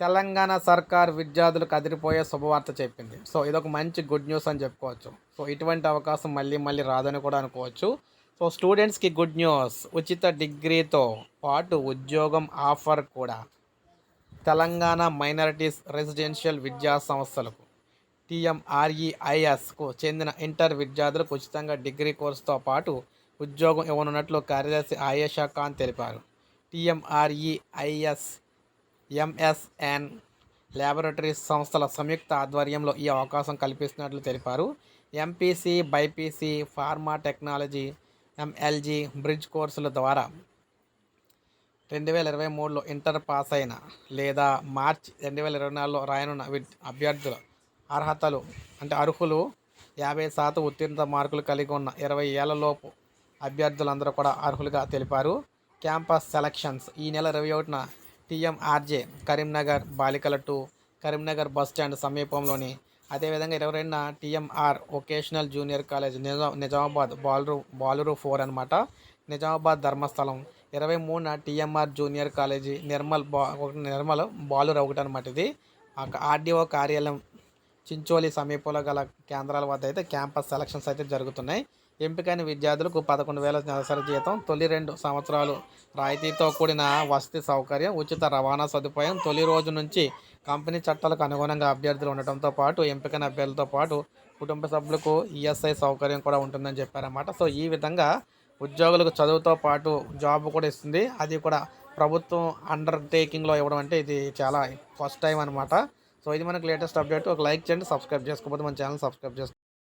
తెలంగాణ సర్కార్ విద్యార్థులకు అదిరిపోయే శుభవార్త చెప్పింది. సో ఇదొక మంచి గుడ్ న్యూస్ అని చెప్పుకోవచ్చు. సో ఇటువంటి అవకాశం మళ్ళీ మళ్ళీ రాదని కూడా అనుకోవచ్చు. సో స్టూడెంట్స్కి గుడ్ న్యూస్. ఉచిత డిగ్రీతో పాటు ఉద్యోగం ఆఫర్ కూడా. తెలంగాణ మైనారిటీస్ రెసిడెన్షియల్ విద్యా సంస్థలకు. టీఎంఆర్ఈఐఎస్కు చెందిన ఇంటర్ విద్యార్థులకు ఉచితంగా డిగ్రీ కోర్సుతో పాటు ఉద్యోగం ఇవ్వనున్నట్లు కార్యదర్శి ఆయేషా ఖాన్ తెలిపారు. టీఎంఆర్ఈఐఎస్ ఎంఎస్ఎన్ ల్యాబొరేటరీస్ సంస్థల సంయుక్త ఆధ్వర్యంలో ఈ అవకాశం కల్పిస్తున్నట్లు తెలిపారు. MPC BiPC pharma technology MLG bridge కోర్సుల ద్వారా రెండు వేల ఇరవై మూడులో ఇంటర్ పాస్ అయిన లేదా మార్చ్ రెండు వేల ఇరవై నాలుగులో రాయనున్న అభ్యర్థుల అర్హతలు అంటే అర్హులు యాభై శాతం ఉత్తీర్ణత మార్కులు కలిగి ఉన్న ఇరవై ఏళ్ళలోపు అభ్యర్థులందరూ కూడా అర్హులుగా తెలిపారు. క్యాంపస్ సెలక్షన్స్ ఈ నెల ఇరవై ఒకటిన టీఎంఆర్జే కరీంనగర్ బాలికల టూ కరీంనగర్ బస్ స్టాండ్ సమీపంలోని అదేవిధంగా ఇరవై రెండున టీఎంఆర్ వొకేషనల్ జూనియర్ కాలేజ్ నిజా నిజామాబాద్ బాలురు బాలురు ఫోర్ అనమాట నిజామాబాద్ ధర్మస్థలం. ఇరవై మూడున టీఎంఆర్ జూనియర్ కాలేజీ నిర్మల్ బా ఒకటి నిర్మల్ బాలురు ఒకటి అనమాట ఇది. ఆర్డీఓ కార్యాలయం చించోలి సమీపంలో గల కేంద్రాల వద్ద అయితే క్యాంపస్ సెలక్షన్స్ అయితే జరుగుతున్నాయి. ఎంపికైన విద్యార్థులకు పదకొండు వేల నెలసరి జీతం తొలి రెండు సంవత్సరాలు రాయితీతో కూడిన వసతి సౌకర్యం ఉచిత రవాణా సదుపాయం తొలి రోజు నుంచి కంపెనీ చట్టాలకు అనుగుణంగా అభ్యర్థులు ఉండటంతో పాటు ఎంపికైన అభ్యర్థులతో పాటు కుటుంబ సభ్యులకు ఈఎస్ఐ సౌకర్యం కూడా ఉంటుందని చెప్పారన్నమాట. సో ఈ విధంగా ఉద్యోగులకు చదువుతో పాటు జాబ్ కూడా ఇస్తుంది. అది కూడా ప్రభుత్వం అండర్టేకింగ్లో ఇవ్వడం అంటే ఇది చాలా ఫస్ట్ టైం అనమాట సో ఇది మనకు లేటెస్ట్ అప్డేట్ ఒక లైక్ చేయండి సబ్స్క్రైబ్ చేసుకోకపోతే మన ఛానల్ సబ్స్క్రైబ్ చేసుకోండి